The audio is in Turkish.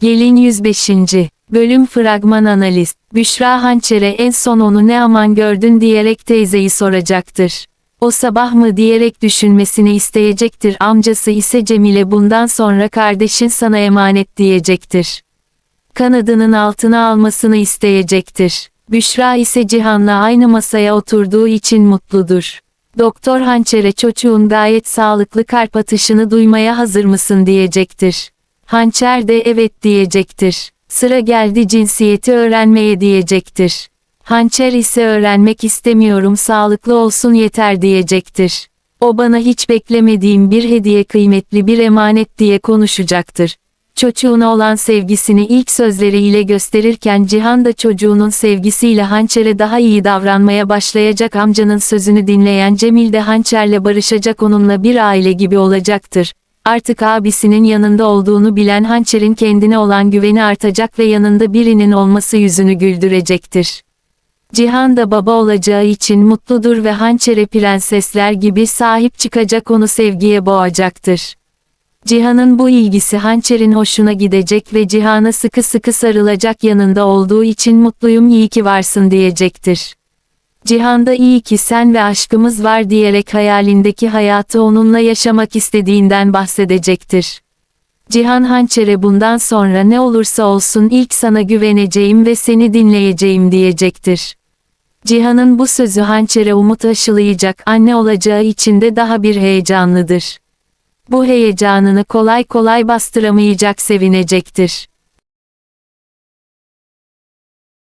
Gelin 105. Bölüm Fragman Analiz Büşra Hançer'e en son onu ne aman gördün diyerek teyzeyi soracaktır. O sabah mı diyerek düşünmesini isteyecektir amcası ise Cemile bundan sonra kardeşin sana emanet diyecektir. Kanadının altına almasını isteyecektir. Büşra ise Cihan'la aynı masaya oturduğu için mutludur. Doktor Hançer'e çocuğun gayet sağlıklı kalp atışını duymaya hazır mısın diyecektir. Hançer de evet diyecektir. Sıra geldi cinsiyeti öğrenmeye diyecektir. Hançer ise öğrenmek istemiyorum sağlıklı olsun yeter diyecektir. O bana hiç beklemediğim bir hediye kıymetli bir emanet diye konuşacaktır. Çocuğuna olan sevgisini ilk sözleriyle gösterirken Cihan da çocuğunun sevgisiyle hançere daha iyi davranmaya başlayacak amcanın sözünü dinleyen Cemil de hançerle barışacak onunla bir aile gibi olacaktır. Artık abisinin yanında olduğunu bilen hançerin kendine olan güveni artacak ve yanında birinin olması yüzünü güldürecektir. Cihan da baba olacağı için mutludur ve hançere prensesler gibi sahip çıkacak onu sevgiye boğacaktır. Cihan'ın bu ilgisi hançerin hoşuna gidecek ve Cihan'a sıkı sıkı sarılacak yanında olduğu için mutluyum iyi ki varsın diyecektir. Cihan da iyi ki sen ve aşkımız var diyerek hayalindeki hayatı onunla yaşamak istediğinden bahsedecektir. Cihan Hançer'e bundan sonra ne olursa olsun ilk sana güveneceğim ve seni dinleyeceğim diyecektir. Cihan'ın bu sözü Hançer'e umut aşılayacak anne olacağı için de daha bir heyecanlıdır. Bu heyecanını kolay kolay bastıramayacak sevinecektir.